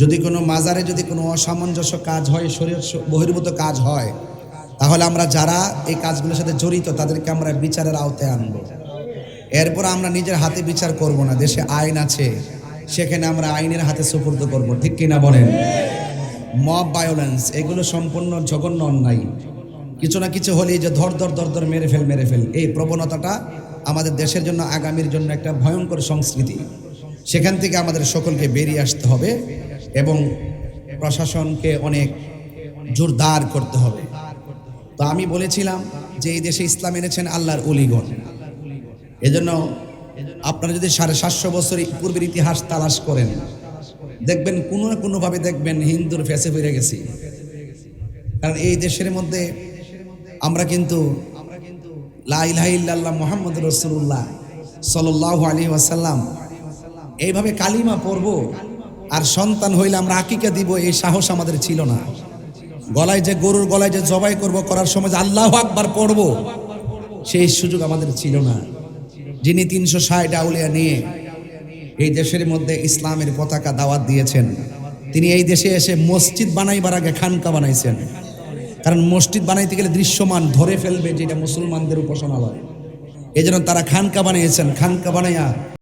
যদি কোনো মাজারে যদি কোনো অসামঞ্জস্য কাজ হয় শরীর বহির্ভূত কাজ হয়, তাহলে আমরা যারা এই কাজগুলোর সাথে জড়িত, তাদেরকে আমরা বিচারের আওতায় আনব। এরপর আমরা নিজের হাতে বিচার করব না, দেশে আইন আছে, সেখানে আমরা আইনের হাতে সুপর্দ করব, ঠিক কিনা বলেন? মব ভায়োলেন্স এগুলো সম্পূর্ণ জঘন্য অন্যায়। কিছু না কিছু হলেই যে ধর ধর ধর ধর মেরে ফেল মেরে ফেল, এই প্রবণতাটা আমাদের দেশের জন্য, আগামীর জন্য একটা ভয়ঙ্কর সংস্কৃতি। সেখান থেকে আমাদের সকলকে বেরিয়ে আসতে হবে। এবং প্রশাসনকে অনেক জোরদার করতে হবে। তো আমি বলেছিলাম যে এই দেশে ইসলাম এনেছেন আল্লাহর অলিগণ। এজন্য আপনারা যদি সাড়ে সাতশো বছর পূর্বের ইতিহাস তালাশ করেন, দেখবেন কোনো না কোনোভাবে দেখবেন হিন্দুর ফেসে ফিরে গেছি। কারণ এই দেশের মধ্যে আমরা কিন্তু লাইলাহ মোহাম্মদ রসুল্লাহ সাল্লাহ আলী ওয়াসাল্লাম। এইভাবে কালিমা পড়ব আর সন্তান হইলে আমরা আকিকা দিব, এই সাহস আমাদের ছিল না। গলায় যে গরুর গলায় যে জবাই করব করার সময় যে আল্লাহ আকবার পড়ব, সেই সুযোগ আমাদের ছিল না। যিনি তিনশো ষাট আউলিয়া নিয়ে এই দেশের মধ্যে ইসলামের পতাকা দাওয়াত দিয়েছেন, তিনি এই দেশে এসে মসজিদ বানাইবার আগে খানকা বানাইছেন। কারণ মসজিদ বানাইতে গেলে দৃশ্যমান ধরে ফেলবে যেটা মুসলমানদের উপাসনালয়। এই জন্য তারা খানকা বানিয়েছেন। খানকা বানাইয়া